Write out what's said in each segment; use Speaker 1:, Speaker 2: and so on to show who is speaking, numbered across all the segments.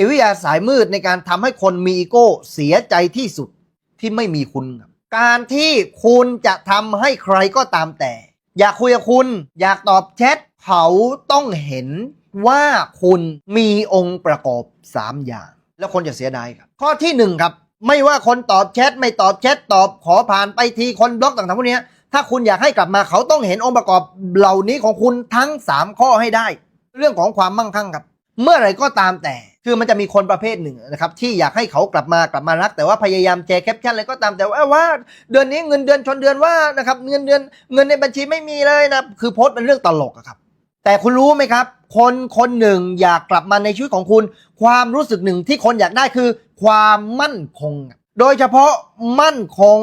Speaker 1: จิตวิทยาสายมืดในการทำให้คนมีอีโก้เสียใจที่สุดที่ไม่มีคุณครับการที่คุณจะทำให้ใครก็ตามแต่ อยากคุยกับคุณ อยากตอบแชทเขาต้องเห็นว่าคุณมีองค์ประกอบ 3 อย่าง แล้วคนจะเสียดายครับ ข้อที่หนึ่งครับ ไม่ว่าคนตอบแชทไม่ตอบแชทตอบขอผ่านไปทีคนบล็อกต่างๆพวกนี้ถ้าคุณอยากให้กลับมาเขาต้องเห็นองค์ประกอบเหล่านี้ของคุณทั้ง 3 ข้อให้ได้ เรื่องของความมั่งคั่งครับ เมื่อไรก็ตามแต่ คือมันจะมีคนประเภทหนึ่งนะครับที่อยากให้เขากลับมากลับมารัก แต่ว่าพยายามแชร์แคปชั่นอะไรก็ตามแต่ว่าว่า เดือนนี้เงินเดือนชนเดือนว่านะครับเงินเดือนเงินในบัญชีไม่มีเลยนะคือโพสต์เป็นเรื่องตลกอะครับ แต่คุณรู้ไหมครับ คนคนหนึ่งอยากกลับมาในชีวิตของคุณ ความรู้สึกหนึ่งที่คนอยากได้คือ ความมั่นคง โดยเฉพาะมั่นคง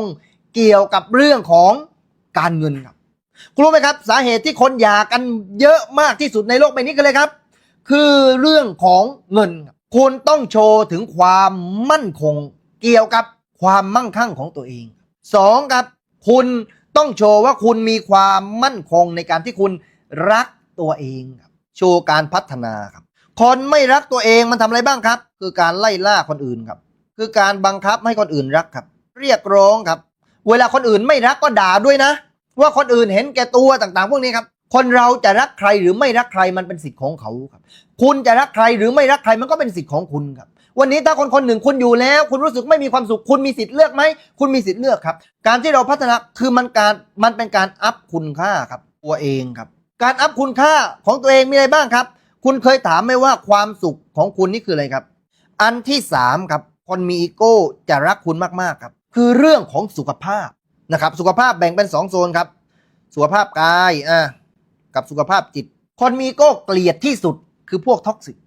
Speaker 1: เกี่ยวกับเรื่องของการเงินครับคุณรู้ไหมครับ สาเหตุที่คนอยากกันเยอะมากที่สุดในโลกใบนี้กันเลยครับ คือเรื่องของเงินครับ คุณต้องโชว์ถึงความมั่นคงเกี่ยวกับความมั่งคั่งของตัวเองสองครับคุณต้องโชว์ว่าคุณมีความมั่นคงในการที่คุณรักตัวเองครับโชว์การพัฒนาครับ คนไม่รักตัวเองมันทำอะไรบ้างครับ คือการไล่ล่าคนอื่นครับ คือการบังคับให้คนอื่นรักครับ เรียกร้องครับ เวลาคนอื่นไม่รักก็ด่าด้วยนะ ว่าคนอื่นเห็นแก่ตัวต่างๆ พวกนี้ครับ คนเราจะรักใครหรือไม่รักใครมันเป็นสิทธิ์ของเขาครับ คุณจะรักใครหรือไม่รักใครมันก็เป็นสิทธิ์ของคุณครับ วันนี้ถ้าคนคนหนึ่งคุณอยู่แล้ว คุณรู้สึกไม่มีความสุขคุณมีสิทธิ์เลือกไหมคุณมีสิทธิ์เลือกครับ การที่เราพัฒนาคือมันการมันเป็นการอัพคุณค่าครับ ตัวเองครับ การอัพคุณค่าของตัวเองมีอะไรบ้างครับ คุณเคยถามไหมว่าความสุขของคุณนี่คืออะไรครับ อันที่สามครับคนมีอีโก้จะรักคุณมากๆครับ คือเรื่องของสุขภาพนะครับ สุขภาพแบ่งเป็นสองโซนครับ สุขภาพกายอะ กับสุขภาพจิต คนมีอีโก้เกลียดที่สุดคือพวกท็อกซิก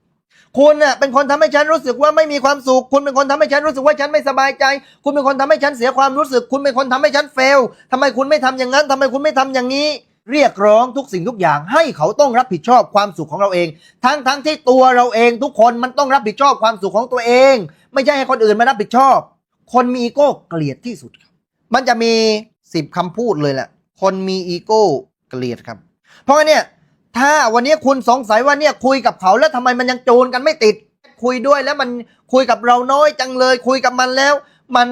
Speaker 1: คุณเน่ะเป็นคนทำให้ฉันรู้สึกว่าไม่มีความสุข คุณเป็นคนทำให้ฉันรู้สึกว่าฉันไม่สบายใจ คุณเป็นคนทำให้ฉันเสียความรู้สึก คุณเป็นคนทำให้ฉันเฟลทำไมคุณไม่ทำอย่างนั้นทำไมคุณไม่ทำอย่างนี้ เรียกร้องทุกสิ่งทุกอย่าง ให้เขาต้องรับผิดชอบความสุขของเราเอง ทั้งทั้งที่ตัวเราเองทุกคนมันต้องรับผิดชอบความสุขของตัวเอง ไม่ใช่ให้คนอื่นมารับผิดชอบ คนมีอีโก้เกลียดที่สุดครับ มันจะมีสิบคำพูดเลยแหละ คนมีอีโก้เกลียดครับ เพราะนเนี่ยถ้าวันนี้คุณสงสัยว่าเนี่ยคุยกับเขาแล้วทำไมมันยังจูนกันไม่ติด คุยด้วยแล้วมันคุยกับเราน้อยจังเลย คุยกับมันแล้ว มัน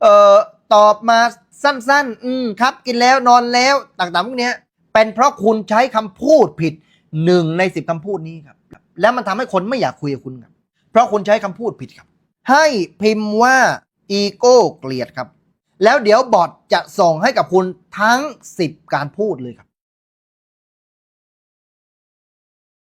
Speaker 1: เอ่อตอบมาสั้น ๆ อืมครับ กินแล้วนอนแล้วต่างๆพวกเนี้ยเป็นเพราะคุณใช้คำพูดผิดหนึ่งในสิบคำพูดนี้ครับ แล้วมันทำให้คนไม่อยากคุยกับคุณครับ เพราะคุณใช้คำพูดผิดครับ ให้พิมพ์ว่าอีโก้เกลียดครับ แล้วเดี๋ยวบอทจะส่งให้กับคุณทั้ง10การพูดเลยครับ